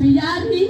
बिहार ही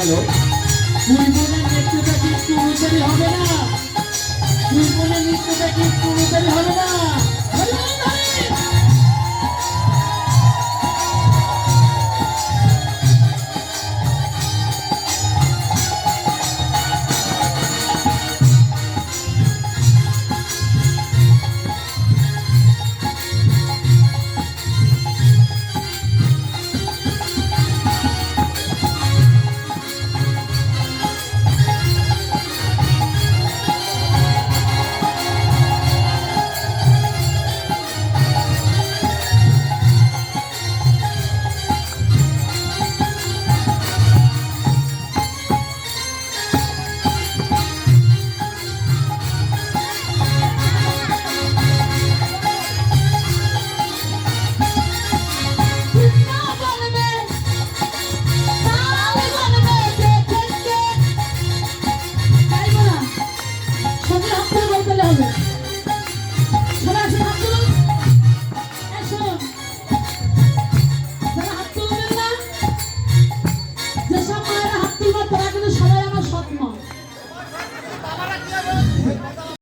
গেল তুই বলে নৃত্যটা কি পুরুষেরই হবে না। তুই বলে নৃত্যটা কি পুরুষেরই হবে না।